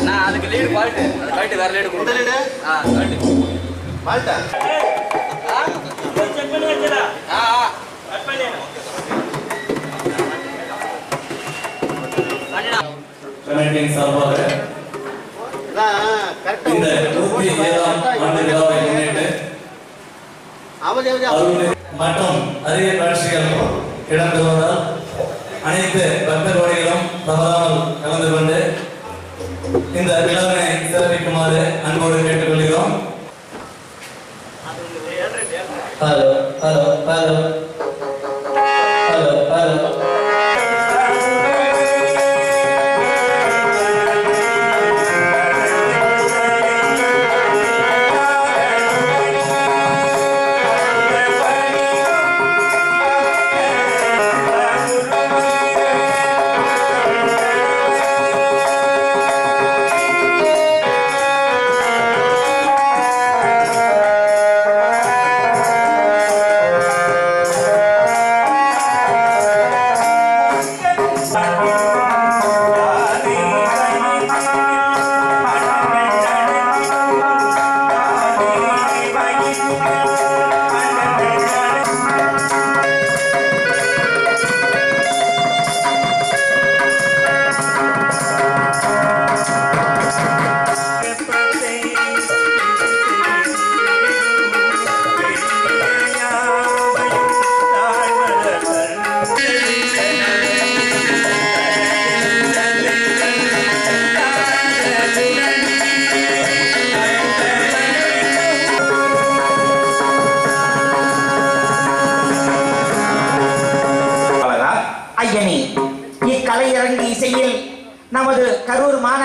நான் அதுக்கு lead fault fault வேற லீடு கொடுத்து லீடு ஆ பால்ட்டு மால்டா ஆ? ஆ கமிட்டியின் சார்பாக நான் கரெக்டா இந்த நூற்றி ஏழாம் ஆண்டு விழாவை மற்றும் அரிய காட்சிகள் இடம்பெறுவதால் அனைத்து பக்தர்வடிகளும் தவறாமல் கலந்து கொண்டு இந்த விழாவினை சிறப்பிக்குமாறு அன்போடு கேட்டுக்கொள்கிறோம். Hello hello hello.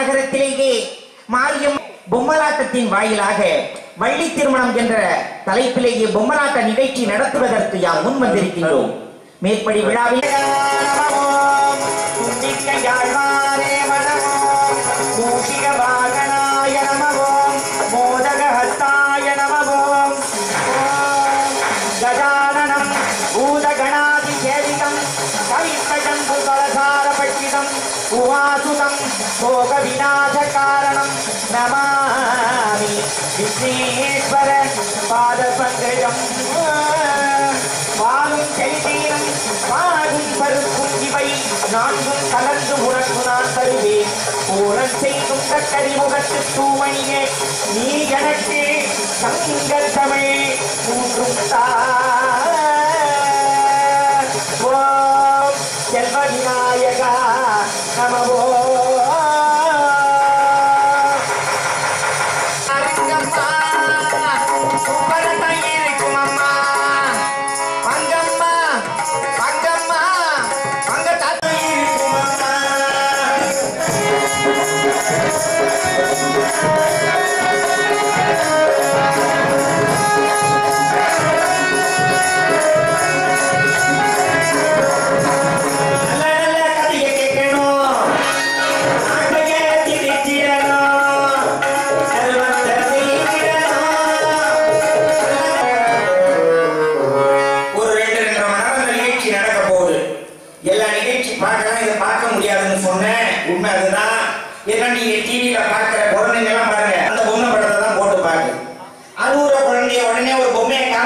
மாநகரத்திலேயே மாரியம் பொம்மலாட்டத்தின் வாயிலாக வள்ளி திருமணம் என்ற தலைப்பிலேயே பொம்மலாட்ட நிகழ்ச்சி நடத்துவதற்கு யாம் முன் வந்திருக்கின்றோம்? மேற்படி விழாவில் உவாசுதம் போக விநாச காரணம் நமாமி விக்னேஸ்வர பாத பங்கஜம் வாழும் செல்வீரம் வாழும் பருப்பும் இவை நான்கும் கலந்து உனக்கு நான் தருவேன் ஓரம் செய்தும் தக்கரி முகத்து தூமணியே நீ எனக்கு சங்கர் தமிழ் மூன்றும் தா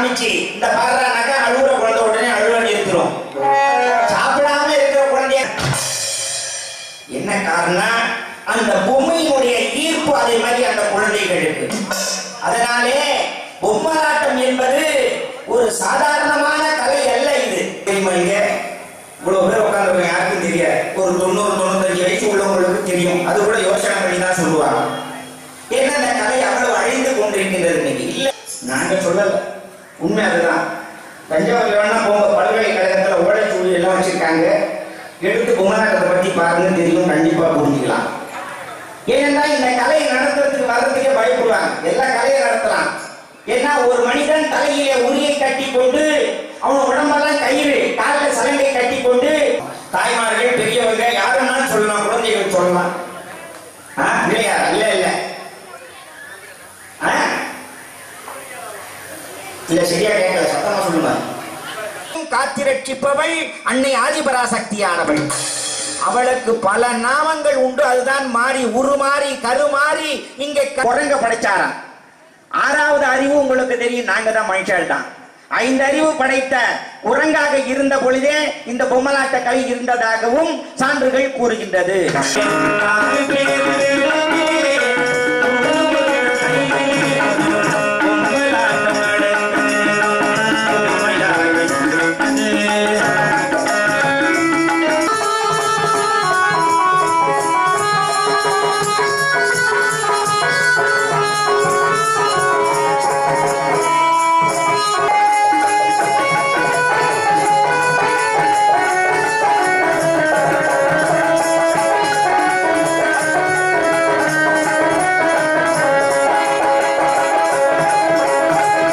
காமிச்சு இந்த பாடுறானாக்கா அழுகுற குழந்தை உடனே அழுவ இருக்கிறோம் சாப்பிடாம இருக்கிற குழந்தைய என்ன காரணம் அந்த பொம்மையினுடைய ஈர்ப்பு அதே மாதிரி அந்த குழந்தைகளுக்கு. அதனாலே பொம்மலாட்டம் என்பது ஒரு சாதாரணமான கலை அல்ல இது. தெரியுமா இங்க இவ்வளவு பேர் உட்கார்ந்து யாருக்கும் தெரியாது. ஒரு தொண்ணூறு தொண்ணூத்தஞ்சு வயசு உள்ளவங்களுக்கு தெரியும். அது கூட யோசனை பண்ணி தான் சொல்லுவாங்க. ஏன்னா அந்த கலை அவ்வளவு அழிந்து கொண்டிருக்கின்றது இன்னைக்கு? இல்ல. நாங்க சொல்லலை. உண்மை அதுதான் தஞ்சாவூர்ல வேணா போங்க. பல்கலைக்கழகத்துல ஓலைச்சூழி எல்லாம் வச்சிருக்காங்க. எடுத்து குமரகத்தை பத்தி பாருங்க தெரியும் கண்டிப்பா புரிஞ்சுக்கலாம். ஏன்னா இந்த கலையை நடத்துறதுக்கு வர்றதுக்கே பயப்படுவாங்க. எல்லா கலையும் நடத்தலாம். ஏன்னா ஒரு மணி இல்ல சரியா கேட்கல சத்தமா சொல்லுங்க. காத்திரட்சிப்பவள் அன்னை ஆதிபராசக்தியானவள். அவளுக்கு பல நாமங்கள் உண்டு அதுதான் மாறி உருமாறி கருமாறி இங்க குரங்க படைச்சாராம். ஆறாவது அறிவு உங்களுக்கு தெரியும் நாங்க தான் மனுஷர்கள் தான். ஐந்து அறிவு படைத்த குரங்காக இருந்த பொழுதே இந்த பொம்மலாட்ட கலை இருந்ததாகவும் சான்றுகள் கூறுகின்றது.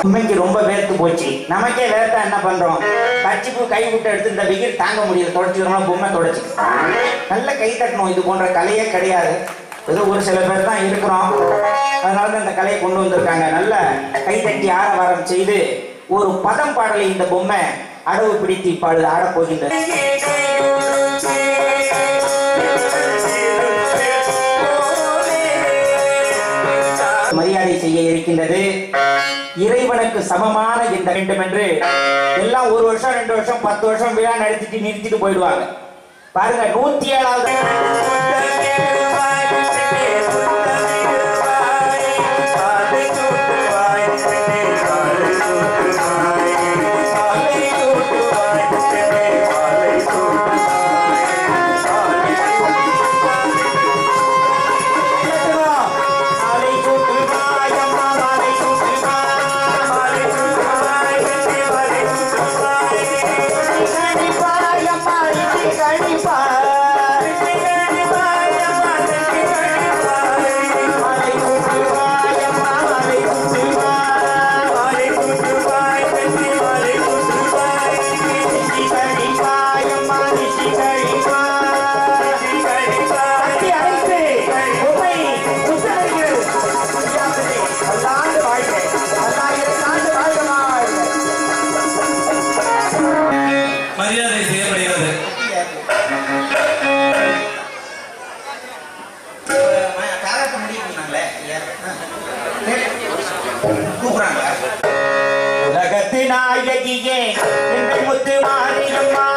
உண்மைக்கு ரொம்ப வேர்த்து போச்சு. நமக்கே வேர்த்தா என்ன பண்றோம்? கட்சிப்பு கை விட்டு எடுத்து இந்த வெயில் தாங்க முடியல. தொடச்சிக்கிறோம் பொம்மை தொடச்சு. நல்ல கை தட்டணும். இது போன்ற கலையே கிடையாது. ஏதோ ஒரு சில பேர் தான் இருக்கிறோம். அதனால தான் இந்த கலையை கொண்டு வந்திருக்காங்க. நல்ல கை தட்டி ஆரவாரம் செய்து ஒரு பதம் பாடலை இந்த பொம்மை அடவு பிடித்து பாடு ஆடப்போகின்றது செய்ய இருக்கின்றது. இறைவனுக்கு சமமான இந்த வேண்டும் என்று எல்லாம் ஒரு வருஷம் ரெண்டு வருஷம் பத்து வருஷம் விழா நடத்திட்டு நிறுத்திட்டு போயிடுவாங்க. பாருங்க நூத்தி ஏழாவது உலகத்து நாயகியே முத்து மாரியம்மா.